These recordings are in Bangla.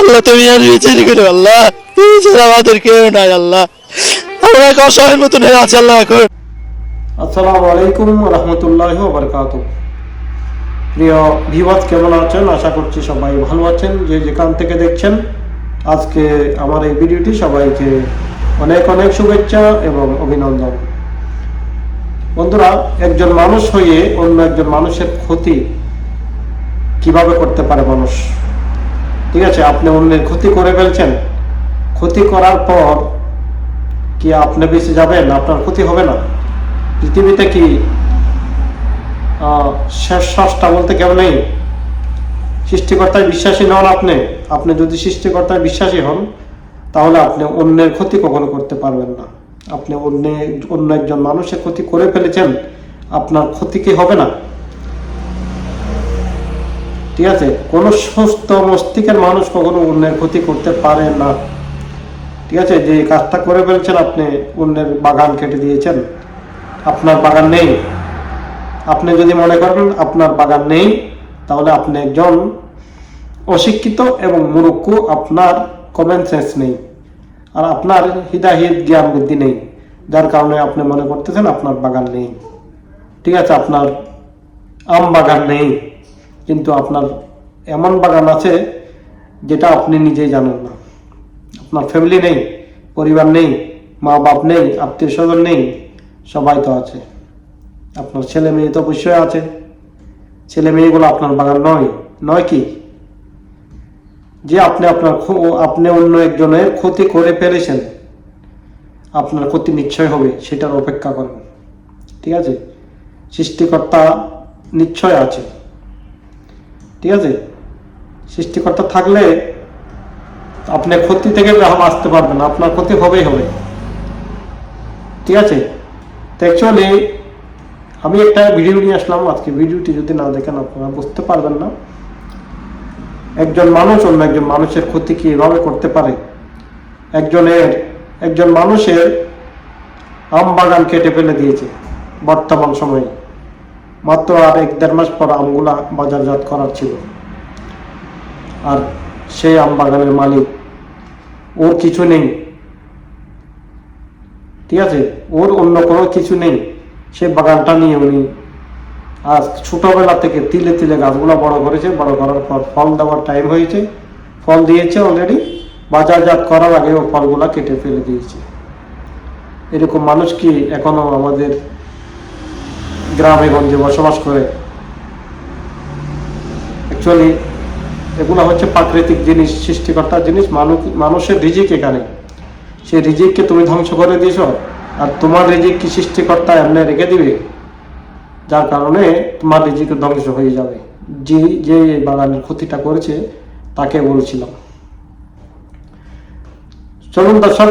আল্লাহ, তুমি আর বিচার করো আল্লাহ? তুমি ছাড়া আমাদের কেউ নাই আল্লাহ। আমরা এক মতন হয়ে আল্লাহ এখন। আসসালামু আলাইকুম রহমতুল্লাহ বারকাত প্রিয় ভিওয়াত কেমন আছেন? আশা করছি সবাই ভালো আছেন। যে যেখান থেকে দেখছেন, আজকে আমার এই ভিডিওটি সবাইকে অনেক অনেক শুভেচ্ছা এবং অভিনন্দন। বন্ধুরা, একজন মানুষ হয়ে অন্য একজন মানুষের ক্ষতি কীভাবে করতে পারে মানুষ? ঠিক আছে, আপনি অন্যের ক্ষতি করে ফেলছেন। ক্ষতি করার পর কি আপনি বেঁচে যাবেন? আপনার ক্ষতি হবে না। পৃথিবীতে কি শেষ শ্বাসটা বলতে কেউ নেই? সৃষ্টিকর্তায় বিশ্বাসী নন আপনি। আপনি যদি সৃষ্টিকর্তায় বিশ্বাসী হন, তাহলে আপনি অন্যের ক্ষতি কখনো করতে পারবেন না। আপনি অন্য অন্য একজন মানুষের ক্ষতি করে ফেলেছেন। আপনার ক্ষতি কি হবে না? ঠিক আছে? কোনো সুস্থ মস্তিষ্কের মানুষ কখনো অন্যের ক্ষতি করতে পারে না। ঠিক আছে? যে কাজটা করে ফেলছেন আপনি, অন্যের বাগান কেটে দিয়েছেন। আপনার বাগান নেই। আপনি যদি মনে করেন আপনার বাগান নেই, তাহলে আপনি একজন অশিক্ষিত এবং মুরুক্ষ আপনার কমন সেন্স নেই। আর আপনার হিদাহিদ জ্ঞান বুদ্ধি নেই। যার কারণে আপনি মনে করতেছেন আপনার বাগান নেই। ঠিক আছে? আপনার আম বাগান নেই। কিন্তু আপনার এমন বাগান আছে যেটা আপনি নিজেই জানেন না। আপনার ফ্যামিলি নেই, পরিবার নেই মা বাপ নেই আত্মীয় স্বজন নেই, সবাই তো আছে। আপনার ছেলে মেয়ে তো অবশ্যই আছে। ছেলে মেয়েগুলো আপনার বাগান নয় নয় কি? যে আপনি আপনার আপনি অন্য একজনের ক্ষতি করে ফেলেছেন, আপনার ক্ষতি নিশ্চয় হবে, সেটার অপেক্ষা করেন। ঠিক আছে? সৃষ্টিকর্তা নিশ্চয় আছে। ঠিক আছে? সৃষ্টিকর্তা থাকলে আপনি ক্ষতি থেকে গ্রাহক আসতে পারবেন আপনার ক্ষতি হবেই হবে। ঠিক আছে? তো অ্যাকচুয়ালি আমি একটা ভিডিও নিয়ে আসলাম। আজকে ভিডিওটি যদি না দেখেন, আপনারা বুঝতে পারবেন না। একজন মানুষ অন্য একজন মানুষের ক্ষতি কি এভাবে করতে পারে? একজনের, একজন মানুষের আম বাগান কেটে ফেলে দিয়েছে বর্তমান সময়ে। মাত্র আর এক দেড় মাস পর আমগুলা বাজারজাত করার ছিল। আর সেই আম বাগানের মালিক, ওর কিছু নেই। ঠিক আছে? ওর অন্য কোনো কিছু নেই। সে বাগানটা নিয়ে উনি আর ছোটোবেলা থেকে তিলে তিলে গাছগুলো বড় করেছে। বড় করার পর ফল দেওয়ার টাইম হয়েছে। ফল দিয়েছে অলরেডি বাজারজাত করার আগে ও ফলগুলা কেটে ফেলে দিয়েছে। এরকম মানুষ কি এখনও আমাদের গ্রামে, গঞ্জে বসবাস করে। অ্যাকচুয়ালি এগুলো হচ্ছে প্রাকৃতিক জিনিস, সৃষ্টিকর্তার জিনিস। মানুষ মানুষের রিজিক এখানে। সেই রিজিককে তুমি ধ্বংস করে দিয়েছ। আর তোমার রিজিক কি সৃষ্টিকর্তা এমনি রেখে দিবে? যার কারণে তোমার রিজিক ধ্বংস হয়ে যাবে। যে যে বাগানের ক্ষতিটা করেছে, তাকে বলছিলাম। চলুন দর্শক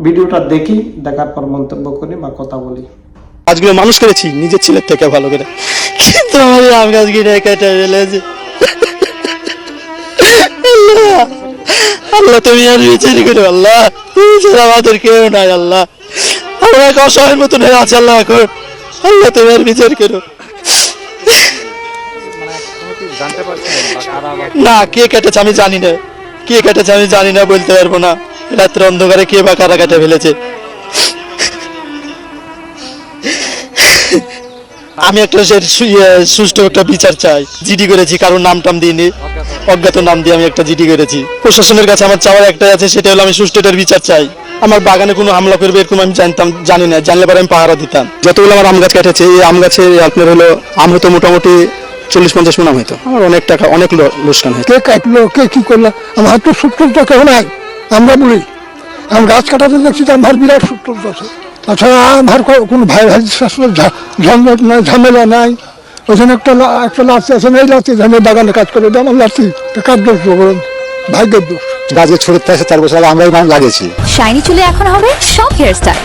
ভিডিওটা দেখি, দেখার পর মন্তব্য করি বা কথা বলি। গাছগুলো মানুষ করেছি নিজের ছেলের থেকে ভালো করে। কিন্তু আমার আম গাছগুলো কেটে ফেলেছে। আল্লাহ, আল্লাহ তুমি আর বিচার করো আল্লাহ। তুমি ছাড়া আমাদের কেউ নাই আল্লাহ। আমরা এক অসহায়ের মতন হয়ে আছি আল্লাহ এখন। আল্লাহ তুমি আর বিচার করো। না কে কেটেছে আমি জানি না। কে কেটেছে আমি জানি না বলতে পারব না। রাত্রে অন্ধকারে কে বা কারা কেটে ফেলেছে। আমি একটা সে- ইয়ে, সুষ্ঠু একটা বিচার চাই। জিডি করেছি কারোর নাম টাম দিইনি। অজ্ঞাত নাম দিয়ে আমি একটা জিডি করেছি। প্রশাসনের কাছে আমার চাওয়ার একটাই আছে সেটা হলো আমি সুষ্ঠু এটার বিচার চাই। আমার বাগানে কোনো হামলা করবে এরকম আমি জানতাম জানি না। জানলে পরে আমি পাহারা দিতাম। যতগুলো আমার আম গাছ কেটেছে এই আম গাছে আপনার হলো আম হতো মোটামুটি চল্লিশ পঞ্চাশ মন হয়তো আমার অনেক টাকা অনেক লোকসান হয়েছে কে কাটলো কে কি করল? আমার তো সূত্র কেউ নাই। আমরা বলি আমি গাছ কাটাতে দেখছি আমার বিরাট সূত্র আছে তাছাড়া আমার কো- কোনো ভাই ভাই শাশুড়ি ঝঞ্ঝট নাই ঝামেলা নাই। ওখানে একটা একটা লাচি আছে এই লাচি আমি বাগানে কাজ করে আমার লাচি কাজ দোষ বলুন ভাগ্যের দোষ গাছের ছোট আছে চার বছর আগে আমরাই গান লাগিয়েছি। শাইনি চুলে এখন হবে সব হেয়ারস্টাইল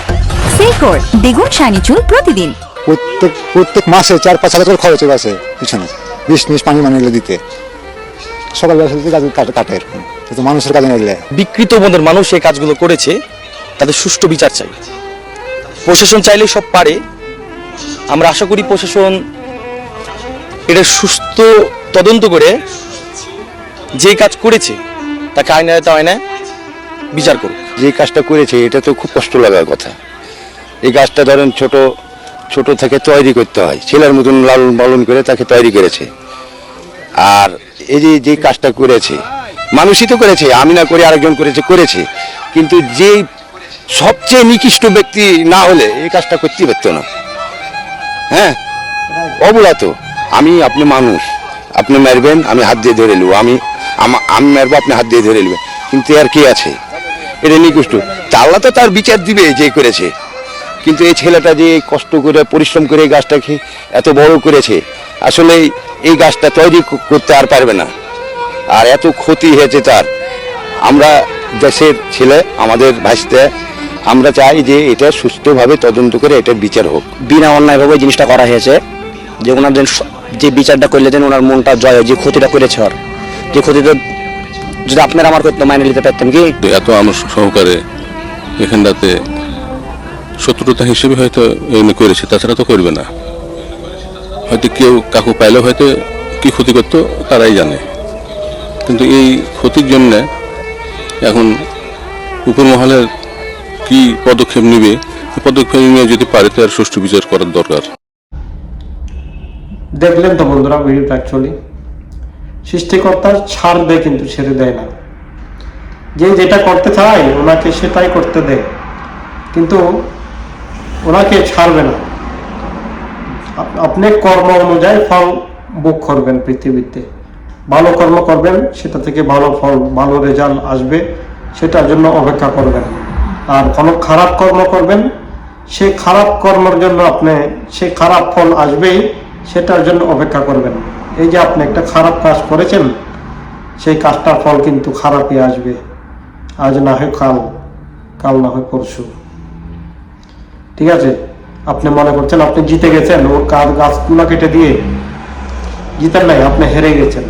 সিল্কোর দ্বিগুণ শাইনি চুল প্রতিদিন। প্রত্যেক প্রত্যেক মাসে চার পাঁচ হাজার করে খরচ হয়ে আছে পিছনে। বিষ মিশ পানি মানে দিতে। সকালবেলা গাছ কাটে কাটে এরকম মানুষের কাজে নিলে বিকৃত মনের মানুষ এই কাজগুলো করেছে তাদের সুষ্ঠু বিচার চাই। প্রশাসন চাইলে সব পারে। আমরা আশা করি প্রশাসন এটা সুস্থ তদন্ত করে যে কাজ করেছে, তাকে আইনে তো আইনে বিচার করুক। যে কাজটা করেছে, এটা তো খুব কষ্ট লাগার কথা। এই গাছটা ধরেন ছোট ছোট থেকে তৈরি করতে হয়। ছেলের মতন লালন পালন করে তাকে তৈরি করেছে। আর এই যে যে কাজটা করেছে, মানুষই তো করেছে, আমি না করে আরেকজন করেছে করেছে। কিন্তু যে সবচেয়ে নিকৃষ্ট ব্যক্তি না হলে এই কাজটা করতে পারতো না। হ্যাঁ? অবলা তো। আমি আপনি মানুষ। আপনি মারবেন, আমি হাত দিয়ে ধরে নেব। আমি আমা- মারবো, আপনি হাত দিয়ে ধরে নেবেন। কিন্তু আর কি আছে? এটা নিকুষ্ট। আল্লাহ তো তার বিচার দিবে যে করেছে। কিন্তু এই ছেলেটা যে কষ্ট করে, পরিশ্রম করে এই গাছটাকে এত বড় করেছে, আসলে এই গাছটা তৈরি করতে আর পারবে না। আর এত ক্ষতি হয়েছে তার। আমরা দেশের ছেলে, আমাদের ভাসতে আমরা চাই যে এটা সুস্থভাবে তদন্ত করে এটার বিচার হোক। বিনা অন্যায়ভাবে জিনিসটা করা হয়েছে যে ওনার যে বিচারটা করলে যেন ওনার মনটা জয় যে ক্ষতিটা করেছে ওর। যে ক্ষতিটা যদি আপনারা আমার করতে মাইনে নিতে পারতেন কি? এত আনুষ সহকারে এখানটাতে শত্রুতা হিসেবে হয়তো এমনি করেছে, তাছাড়া তো করবে না। হয়তো কেউ কাকু পাইলে হয়তো কি ক্ষতি করতো, তারাই জানে। কিন্তু এই ক্ষতির জন্য এখন উপর মহলের কি পদক্ষেপ নেবে? পদক্ষেপ নিয়ে যদি পারে, তার সুষ্ঠু বিচার করার দরকার। দেখলেন তো বন্ধুরা ভিডিওটা অ্যাকচুয়ালি সৃষ্টিকর্তা ছাড় দেয় কিন্তু, ছেড়ে দেয় না। যে যেটা করতে চায়, ওনাকে সেটাই করতে দেয়। কিন্তু ওনাকে ছাড়বে না। আপনি কর্ম অনুযায়ী ফল ভোগ করবেন পৃথিবীতে। ভালো কর্ম করবেন, সেটা থেকে ভালো ফল, ভালো রেজাল্ট আসবে, সেটার জন্য অপেক্ষা করবেন। আর কোনো খারাপ কর্ম করবেন সেই খারাপ কর্মের জন্য আপনি সেই খারাপ ফল আসবেই, সেটার জন্য অপেক্ষা করবেন। এই যে আপনি একটা খারাপ কাজ করেছেন, সেই কাজটার ফল কিন্তু খারাপই আসবে। আজ না হয় কাল কাল না হয় পরশু। ঠিক আছে? আপনি মনে করছেন আপনি জিতে গেছেন ওর কাজ, গাছগুলো কেটে দিয়ে জিতেন নাই, আপনি হেরে গেছেন।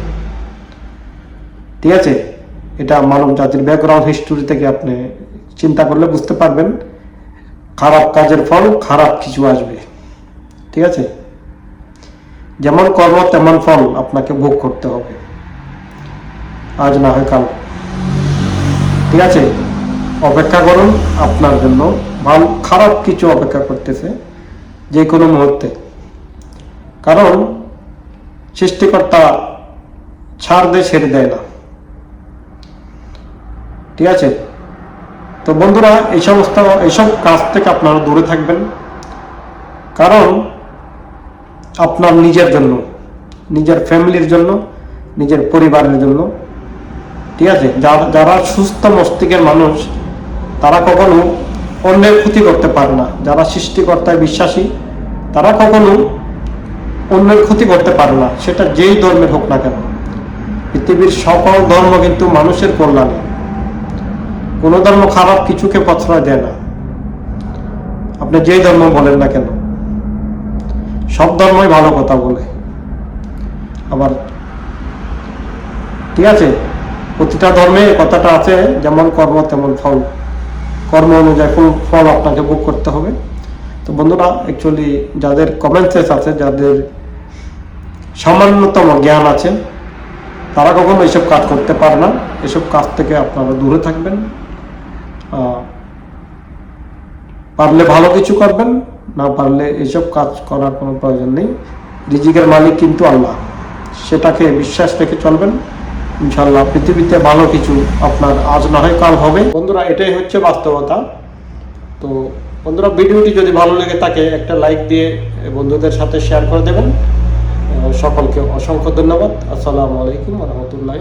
ঠিক আছে? এটা মানব জাতির ব্যাকগ্রাউন্ড হিস্টোরি থেকে আপনি চিন্তা করলে বুঝতে পারবেন, খারাপ কাজের ফল, খারাপ কিছু আসবে। ঠিক আছে? যেমন কর্ম, তেমন ফল আপনাকে ভোগ করতে হবে। আজ না হয় কাল। ঠিক আছে? অপেক্ষা করুন, আপনার জন্য ভালো, খারাপ কিছু অপেক্ষা করতেছে যে কোনো মুহূর্তে। কারণ, সৃষ্টিকর্তা ছাড় দিয়ে ছেড়ে দেয় না। ঠিক আছে? তো বন্ধুরা, এই সমস্ত এইসব কাজ থেকে আপনারা দূরে থাকবেন। কারণ, আপনার নিজের জন্য, নিজের ফ্যামিলির জন্য, নিজের পরিবারের জন্য, ঠিক আছে? যারা সুস্থ মস্তিষ্কের মানুষ, তারা কখনো অন্যের ক্ষতি করতে পারে না। যারা সৃষ্টিকর্তায় বিশ্বাসী, তারা কখনো অন্যের ক্ষতি করতে পারে না। সেটা যেই ধর্মের হোক না কেন। পৃথিবীর সকল ধর্ম কিন্তু মানুষের কল্যাণে। কোনো ধর্ম খারাপ কিছুকে প্রশ্রয় দেয় না। আপনি যেই ধর্ম বলেন না কেন, সব ধর্মই ভালো কথা বলে। আবার, ঠিক আছে, প্রতিটা ধর্মে কথাটা আছে, যেমন কর্ম, তেমন ফল। কর্ম অনুযায়ী ফল ফল আপনাকে ভোগ করতে হবে। তো বন্ধুরা অ্যাকচুয়ালি যাদের কমেন্টসেস আছে, যাদের সামান্যতম জ্ঞান আছে, তারা কখনো এসব কাজ করতে পারে না। এসব কাজ থেকে আপনারা দূরে থাকবেন। পারলে ভালো কিছু করবেন, না পারলে এসব কাজ করার কোনো প্রয়োজন নেই। রিজিকের মালিক কিন্তু আল্লাহ। সেটাকে বিশ্বাস রেখে চলবেন। ইনশাল্লাহ পৃথিবীতে ভালো কিছু আপনার আজ না হয় কাল হবে। বন্ধুরা, এটাই হচ্ছে বাস্তবতা। তো বন্ধুরা, ভিডিওটি যদি ভালো লেগে থাকে, একটা লাইক দিয়ে বন্ধুদের সাথে শেয়ার করে দেবেন। সকলকে অসংখ্য ধন্যবাদ। আসসালামু আলাইকুম রহমতুল্লাহ